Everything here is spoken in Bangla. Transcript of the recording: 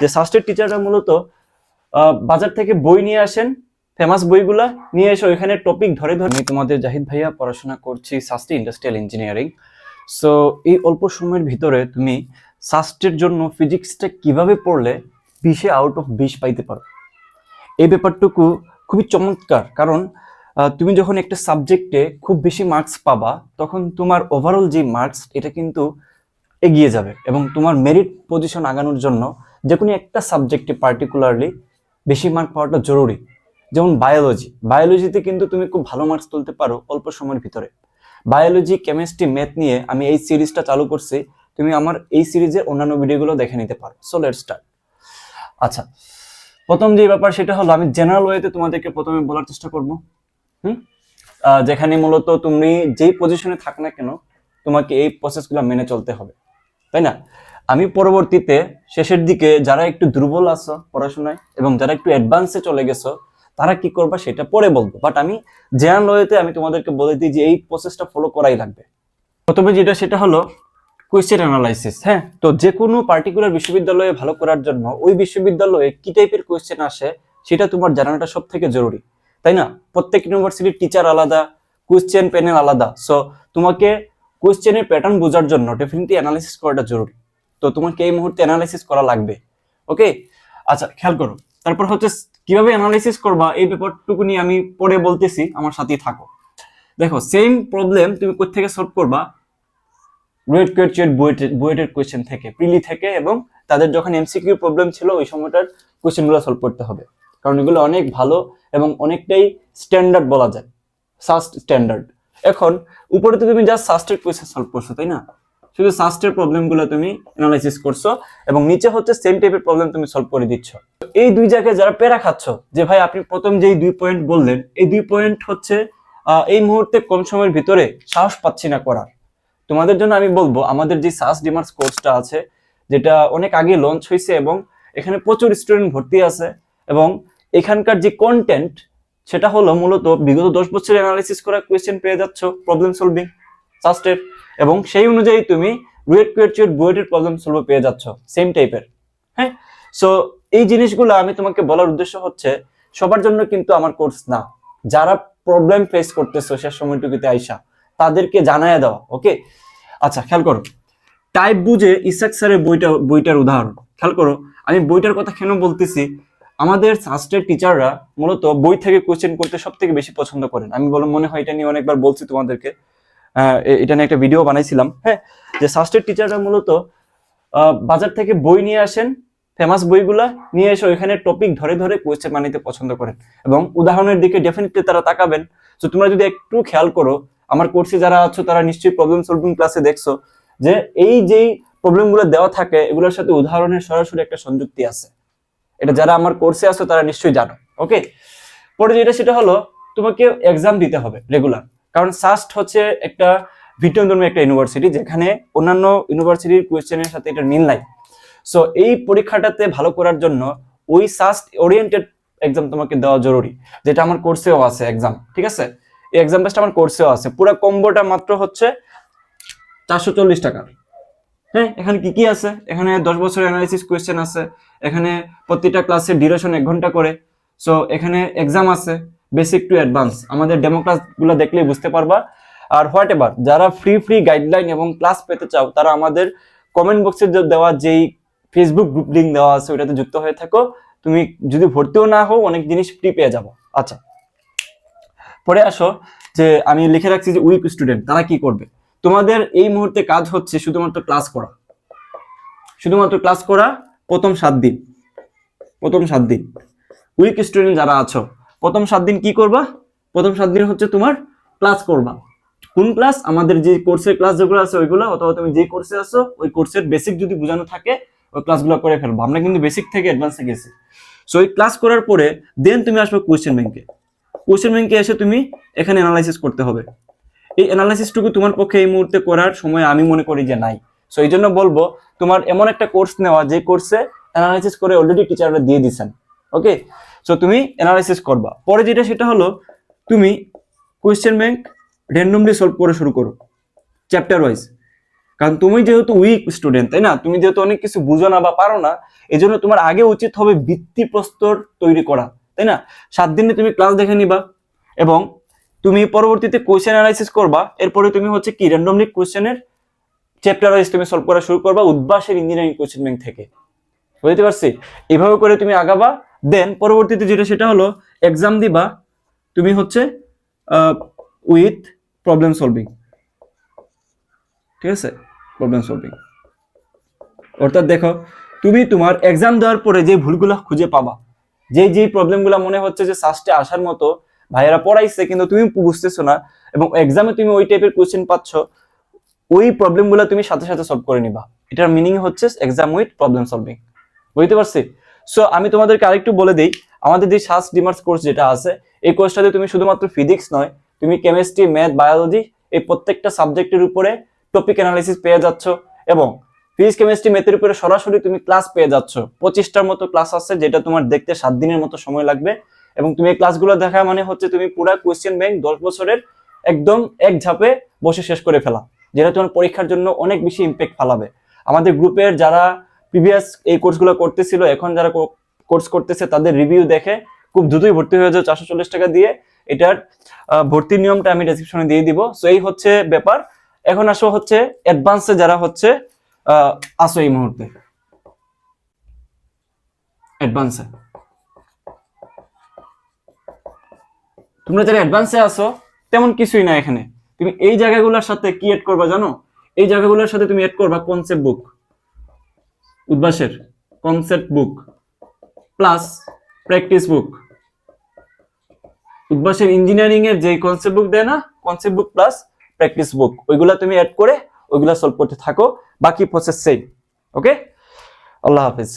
যে সাস্টের টিচাররা মূলত বাজার থেকে বই নিয়ে আসেন ফেমাস বইগুলা নিয়ে এসে ওইখানে টপিক ধরে ধরে আমি তোমাদের জাহিদ ভাইয়া পড়াশোনা করছি সাস্টে ইন্ডাস্ট্রিয়াল ইঞ্জিনিয়ারিং সো এই অল্প সময়ের ভিতরে তুমি সাস্টের জন্য ফিজিক্সটা কীভাবে পড়লে বিশে আউট অফ বিশ পাইতে পারো? এই ব্যাপারটুকু খুবই চমৎকার, কারণ তুমি যখন একটা সাবজেক্টে খুব বেশি মার্কস পাবা, তখন তোমার ওভারঅল যে মার্কস এটা কিন্তু এগিয়ে যাবে এবং তোমার মেরিট পজিশন আগানোর জন্য যে কোনো একটা সাবজেক্টে পার্টিকুলারলি বেশি মার্ক পাওয়াটা জরুরি। যেমন বায়োলজি বায়োলজিতে কিন্তু তুমি খুব ভালো মার্কস তুলতে পারো অল্প সময়ের ভিতরে। বায়োলজি কেমিস্ট্রি ম্যাথ নিয়ে আমি এই সিরিজটা চালু করছি, তুমি আমার এই সিরিজের অন্যান্য ভিডিওগুলো দেখে নিতে পারো। সো লেট স্টার্ট আচ্ছা প্রথম যে ব্যাপার সেটা হলো, আমি জেনারেল ওয়েতে তোমাদেরকে প্রথমে বলার চেষ্টা করব। হুম? যেখানে মূলত তুমি যেই পজিশনে থাক না কেন, তোমাকে এই প্রসেসগুলো মেনে চলতে হবে। তাই না? আমি পরবর্তীতে শেষের দিকে যারা একটু দুর্বল আছো পড়াশোনায় এবং যারা একটু অ্যাডভান্সে চলে গেছো, তারা কি করবা সেটা পরে বলব। বাট আমি জেনারেল ওয়েতে আমি তোমাদেরকে বলে দিই যে এই প্রসেসটা ফলো করাই লাগবে। প্রথমে যেটা, সেটা হলো কোয়েশ্চেন অ্যানালাইসিস হ্যাঁ? তো যে কোনো পার্টিকুলার বিশ্ববিদ্যালয়ে ভালো করার জন্য ওই বিশ্ববিদ্যালয়ে কি টাইপের কোয়েশ্চেন আসে, সেটা তোমার জানাটা সব থেকে জরুরি। তাই না? প্রত্যেক ইউনিভার্সিটির টিচার আলাদা কোয়েশ্চেন প্যানেল আলাদা। সো তোমাকে কোয়েশ্চেনের প্যাটার্ন বোঝার জন্য ডেফিনেটলি অ্যানালাইসিস করাটা জরুরি। তো তোমাকে এই মুহূর্তে অ্যানালাইসিস করা লাগবে। ওকে আচ্ছা খেয়াল করো। তারপর হচ্ছে কীভাবে অ্যানালাইসিস করবা, এই ব্যাপারটুকু নিয়ে আমি পরে বলতেছি, আমার সাথেই থাকো। দেখো সেম প্রবলেম তুমি কোথা সলভ করবা? গ্রেড কোয়েশ্চেন বুয়েটের কোয়েশ্চেন থেকে প্রিলি থেকে এবং তাদের যখন এমসিকিউ প্রবলেম ছিল, ওই সময়টার কোয়েশ্চেনগুলো সলভ করতে হবে। কারণ এগুলো অনেক ভালো এবং অনেকটাই স্ট্যান্ডার্ড বলা যায়। সাস্ট স্ট্যান্ডার্ড এখন, উপরে তো তুমি জাস্ট সাস্টের কোয়েশ্চেন সলভ করছ, তাই না? শুধু সাস্টের প্রবলেমগুলো তুমি অ্যানালাইসিস করছ এবং নিচে হচ্ছে সেম টাইপের প্রবলেম তুমি সলভ করে দিচ্ছ। এই দুই জায়গায় যারা পেরা খাচ্ছ, যে ভাই আপনি প্রথম যেই দুই পয়েন্ট বললেন, এই দুই পয়েন্ট হচ্ছে এই মুহূর্তে কম সময়ের ভিতরে সাহস পাচ্ছি না করার। তোমাদের জন্য আমি বলব, আমাদের যে সাস ডিমার্স কোর্সটা আছে, যেটা অনেক আগে লঞ্চ হয়েছে এবং এখানে প্রচুর স্টুডেন্ট ভর্তি আছে এবং এখানকার যে কন্টেন্ট সেটা হলো মূলত বিগত দশ বছরের অ্যানালাইসিস করা কোয়েশ্চেন পেয়ে যাচ্ছ প্রবলেম সলভিং সাস্টের এবং সেই অনুযায়ী তুমি রুয়েট কোয়েটচুয়েট বুয়েটের প্রবলেম সলভ পেয়ে যাচ্ছ সেম টাইপের হ্যাঁ? সো এই জিনিসগুলো আমি তোমাকে বলার উদ্দেশ্য হচ্ছে, সবার জন্য কিন্তু আমার কোর্স না। যারা প্রবলেম ফেস করতেছো শেষ সময়টুকুতে আইসা, তাদেরকে জানায় দেওয়া ওকে আচ্ছা খেয়াল করো। টাইপ বুঝে ইসাক স্যারের বইটা, বইটার উদাহরণ, খেয়াল করো, আমি বইটার কথা কেন বলতেছি? আমাদের সাস্টের টিচাররা মূলত বই থেকে কোশ্চেন করতে সব থেকে বেশি পছন্দ করেন। আমি বলো মনে হয় এটা নিয়ে অনেকবার বলছি তোমাদেরকে। এটা নিয়ে একটা ভিডিও বানাইছিলাম হ্যাঁ যে সাস্টের টিচাররা মূলত বাজার থেকে বই নিয়ে আসেন ফেমাস বইগুলা নিয়ে এসে ওইখানে টপিক ধরে ধরে কোয়েশ্চেন বানাইতে পছন্দ করেন। এবং উদাহরণের দিকে ডেফিনেটলি তারা তাকাবেন তো তোমরা যদি একটু খেয়াল করো, আমার কোর্সে যারা আছো, তারা নিশ্চয়ই প্রবলেম সলভিং ক্লাসে দেখছ, যে এই যেই প্রবলেমগুলো দেওয়া থাকে, এগুলোর সাথে উদাহরণের সরাসরি একটা সংযুক্তি আছে। এটা যারা আমার কোর্সে আছো, তারা নিশ্চয়ই জানো ওকে পরে যেটা, সেটা হলো, তোমাকে এক্সাম দিতে হবে রেগুলার কারণ সাস্ট হচ্ছে একটা ভিটনধর্মী একটা ইউনিভার্সিটি যেখানে অন্যান্য ইউনিভার্সিটির কোয়েশ্চেনের সাথে এটা মিল নাই। সো এই পরীক্ষাটাতে ভালো করার জন্য ওই সাস্ট ওরিয়েন্টেড এক্সাম তোমাকে দেওয়া জরুরি, যেটা আমার কোর্সেও আছে এক্সাম ঠিক আছে? এই এক্সাম বেসটা আমার কোর্সেও আছে। পুরো কম্বোটা মাত্র হচ্ছে চারশো চল্লিশ টাকা। হ্যাঁ এখানে কি কি আছে? এখানে দশ বছর অ্যানালাইসিস কোয়েশ্চেন আছে, এখানে প্রতিটা ক্লাসের ডিউরেশন এক ঘণ্টা করে। সো এখানে এক্সাম আছে বেসিক টু অ্যাডভান্স আমাদের ডেমো ক্লাসগুলো দেখলেই বুঝতে পারবা। আর হোয়াট এভার যারা ফ্রি ফ্রি গাইডলাইন এবং ক্লাস পেতে চাও, তারা আমাদের কমেন্ট বক্সে দেওয়া যেই ফেসবুক গ্রুপ লিঙ্ক দেওয়া আছে, ওইটাতে যুক্ত হয়ে থাকো। তুমি যদি ভর্তিও না হও, অনেক জিনিস ফ্রি পেয়ে যাব। আচ্ছা পরে আসো যে আমি লিখে রাখছি যে উইক স্টুডেন্ট তারা কি করবে? তোমাদের এই মুহূর্তে কাজ হচ্ছে শুধুমাত্র ক্লাস করা। শুধুমাত্র ক্লাস করা প্রথম সাত দিন। প্রথম সাত দিন। উইক স্টুডেন্ট যারা আছো প্রথম সাত দিন কি করবা? প্রথম সাত দিন হচ্ছে তোমার ক্লাস করবা। কোন ক্লাস আমাদের যে কোর্সের ক্লাস যেগুলো আছে ওইগুলো, অথবা তুমি যে কোর্সে আছো, ওই কোর্সের বেসিক যদি বোঝানো থাকে, ওই ক্লাসগুলো করে ফেলব। আমরা কিন্তু বেসিক থেকে অ্যাডভান্সে গেছি। সো ওই ক্লাস করার পরে দেন তুমি আসবে কোয়েশ্চেন ব্যাংকে কোয়েশ্চেন ব্যাংকে এসে তুমি এখানে অ্যানালাইসিস করতে হবে। এই অ্যানালাইসিসটুকু তোমার পক্ষে এই মুহূর্তে করার সময় আমি মনে করি যে নাই। সো এই জন্য বলব, তোমার এমন একটা কোর্স নেওয়া, যে কোর্সে অ্যানালাইসিস করে অলরেডি টিচাররা দিয়ে দিছেন ওকে সো তুমি অ্যানালাইসিস করবা। পরে যেটা, সেটা হলো, তুমি কোয়েশ্চেন ব্যাংক র্যান্ডমলি সলভ করে শুরু করো চ্যাপ্টার ওয়াইজ কারণ তুমি যেহেতু উইক স্টুডেন্ট তাই না? তুমি যেহেতু অনেক কিছু বুঝো না বা পারো না এই জন্য তোমার আগে উচিত হবে ভিত্তি প্রস্তর তৈরি করা, তাই না? সাত দিনে তুমি ক্লাস দেখে নিবা এবং তুমি পরবর্তীতে কোয়েশ্চেন অ্যানালাইসিস করবা। এরপরে তুমি হচ্ছে কি র্যান্ডমলি কোয়েশ্চেনের চ্যাপ্টার ওয়াইজ তুমি সলভ করা শুরু করবা উদ্বাসের ইঞ্জিনিয়ারিং কোয়েশ্চেন ব্যাংক থেকে। বুঝতে পারছি? এভাবে করে তুমি আগাবা দেন পরবর্তীতে যেটা, সেটা হলো এক্সাম দিবা, তুমি হচ্ছে উইথ প্রবলেম সলভিং ঠিক আছে? প্রবলেম সলভিং অর্থাৎ দেখো, তুমি তোমার এক্সাম দেওয়ার পরে যে ভুলগুলো খুঁজে পাবা, যে যে প্রবলেমগুলো মনে হচ্ছে যে সাস্টে আসার মতো, ভাইয়েরা পড়াইছে, কিন্তু তুমি বুঝতেছো না, এবং এক্সামে তুমি ওই টাইপের কোয়েশ্চেন পাচ্ছ, ওই প্রবলেমগুলো তুমি সাথে সাথে সলভ করে নিবা। এটার মিনিং হচ্ছে এক্সাম উইথ প্রবলেম সলভিং বুঝতে পারছি? সো আমি তোমাদেরকে আরেকটু বলে দিই, আমাদের যে সাস ডিমার্স কোর্স যেটা আছে, এই কোর্সটাতে তুমি শুধুমাত্র ফিজিক্স নয়, তুমি কেমিস্ট্রি ম্যাথ বায়োলজি এই প্রত্যেকটা সাবজেক্টের উপরে টপিক অ্যানালিসিস পেয়ে যাচ্ছ এবং ফিজিক্স কেমিস্ট্রি ম্যাথের উপরে সরাসরি তুমি ক্লাস পেয়ে যাচ্ছ। পঁচিশটার মতো ক্লাস আছে যেটা তোমার দেখতে সাত দিনের মতো সময় লাগবে এবং তুমি এই ক্লাসগুলো দেখা মানে হচ্ছে তুমি পুরো কোয়েশ্চেন ব্যাংক দশ বছরের একদম এক ঝাপে বসে শেষ করে ফেলা, যেটা তোমার পরীক্ষার জন্য অনেক বেশি ইম্প্যাক্ট ফালাবে। আমাদের গ্রুপের যারা প্রিভিয়াস এই কোর্সগুলো করতেছিল, এখন যারা কোর্স করতেছে তাদের রিভিউ দেখে খুব দ্রুতই ভর্তি হয়ে যাও চারশো চল্লিশ টাকা দিয়ে। এটার ভর্তির নিয়মটা আমি ডেসক্রিপশনে দিয়ে দিব। সো এই হচ্ছে ব্যাপার। এখন আসো হচ্ছে অ্যাডভান্সে যারা হচ্ছে আসো এই মুহূর্তে। অ্যাডভান্সে তোমরা যারা অ্যাডভান্সে আসো, তেমন কিছুই না এখানে। তুমি এই জায়গাগুলোর সাথে কি এড করবা জানো? এই জায়গাগুলোর সাথে তুমি এড করবা concept book উদ্ভাসের concept book plus practice book উদ্ভাসের engineering এর যে কনসেপ্ট বুক দেয় না concept book plus practice book ওইগুলা তুমি অ্যাড করে ওইগুলা সলভ করতে থাকো, বাকি প্রসেস সেম ওকে আল্লাহ হাফিজ।